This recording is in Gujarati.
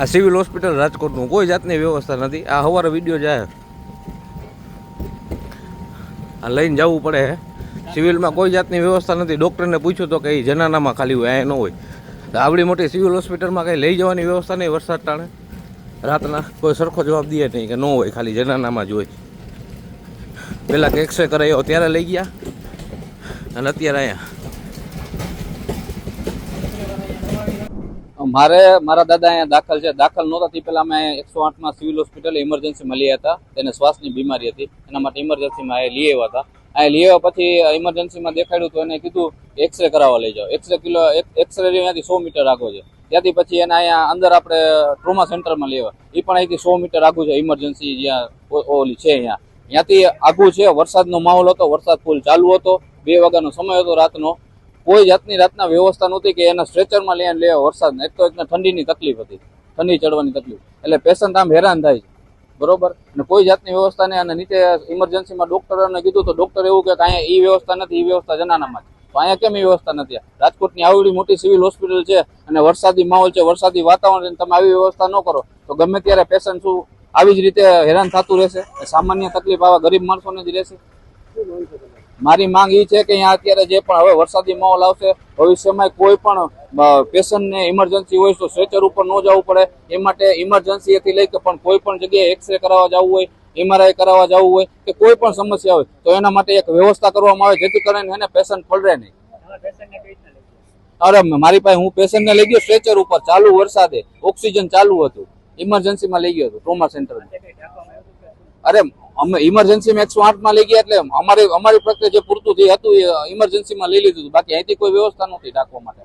આ સિવિલ હોસ્પિટલ રાજકોટનું કોઈ જાતની વ્યવસ્થા નથી. આ સવારે વીડિયો જાય. આ લઈને જવું પડે સિવિલમાં કોઈ જાતની વ્યવસ્થા નથી. ડૉક્ટરને પૂછ્યું તો કે જનાનામાં ખાલી હોય અહીંયા ન હોય. આવડી મોટી સિવિલ હોસ્પિટલમાં કંઈ લઈ જવાની વ્યવસ્થા નહીં વરસાદ ટાણે. રાતના કોઈ સરખો જવાબ દે નહીં કે ન હોય, ખાલી જનાનામાં જ હોય. પહેલાં કે એક્સરે કરાયો, ત્યારે લઈ ગયા. અને અત્યારે અહીંયા મારે, મારા દાદા અહીંયા દાખલ છે. દાખલ નહોતા પહેલાં અમે એકસો આઠમાં સિવિલ હોસ્પિટલ ઇમરજન્સીમાં લઈ હતા. તેને શ્વાસની બીમારી હતી. એના માટે ઇમરજન્સીમાં એ લઈ આવ્યા હતા. અહીંયા લઈ આવ્યા પછી ઇમરજન્સીમાં દેખાડ્યું તો એને કીધું એક્સરે કરાવવા લઈ જાઓ. એક્સરે કિલો એક્સરે અહીંયાથી સો મીટર આગો છે. ત્યાંથી પછી એને અહીંયા અંદર આપણે ટ્રોમા સેન્ટરમાં લેવા એ પણ અહીંથી સો મીટર આગું છે, ઇમરજન્સી જ્યાં ઓલી છે અહીંયા. ત્યાંથી આગું છે, વરસાદનો માહોલ હતો, વરસાદ ફૂલ ચાલુ હતો. બે વાગ્યાનો સમય હતો રાતનો. કોઈ જાતની રાતના વ્યવસ્થા નહોતી કે એના સ્ટ્રેચરમાં લઈને લે વરસાદ. એક તો એકને ઠંડીની તકલીફ હતી. ઠંડી ચડવાની તકલીફ. એટલે પેશન્ટ આમ હેરાન થાય છે. બરોબર? અને કોઈ જાતની વ્યવસ્થા નહીં. અને નીચે ઇમરજન્સીમાં ડોક્ટરોને કીધું તો ડોક્ટર એવું કે અહીંયા એ વ્યવસ્થા નથી એ વ્યવસ્થા જનાનામાં તો અહીંયા કેમ એ વ્યવસ્થા નથી? રાજકોટની આવડી મોટી સિવિલ હોસ્પિટલ છે અને વરસાદી માહોલ છે, વરસાદી વાતાવરણ તમે આવી વ્યવસ્થા ન કરો. તો ગમે ત્યારે પેશન્ટ શું આવી જ રીતે હેરાન થતું રહેશે? સામાન્ય તકલીફ આવા ગરીબ માણસોને જ રહેશે. મારી માંગ એ છે કે અહીંયા અત્યારે જે પણ હવે વરસાદી માહોલ આવશે, ભવિષ્યમાં કોઈ પણ પેશન્ટને ઇમરજન્સી હોય તો સ્ટ્રેચર ઉપર ન જવું પડે. એ માટે ઇમરજન્સી એથી લઈ કે પણ કોઈ પણ જગ્યાએ એક્સરે કરાવવા જવું હોય એમઆરઆઈ કરાવવા જવું હોય, કે કોઈ પણ સમસ્યા હોય, તો એના માટે એક વ્યવસ્થા કરવામાં આવે જેથી કરીને એને પેશન્ટ પલરે નહીં. અરે, મારી પાસે હું પેશન્ટને લઈ ગયો સ્ટ્રેચર ઉપર, ચાલુ વરસાદે, ઓક્સિજન ચાલુ હતું. ઇમરજન્સીમાં લઈ ગયો હતો ટ્રોમા સેન્ટર અરે અમે ઇમરજન્સીમાં એકસો આઠમાં લઈ ગયા એટલે અમારે અમારી પ્રત્યે જે પૂરતું જે હતું એ ઇમરજન્સીમાં લઈ લીધું બાકી અહીંથી કોઈ વ્યવસ્થા નથી રાખવા માટે.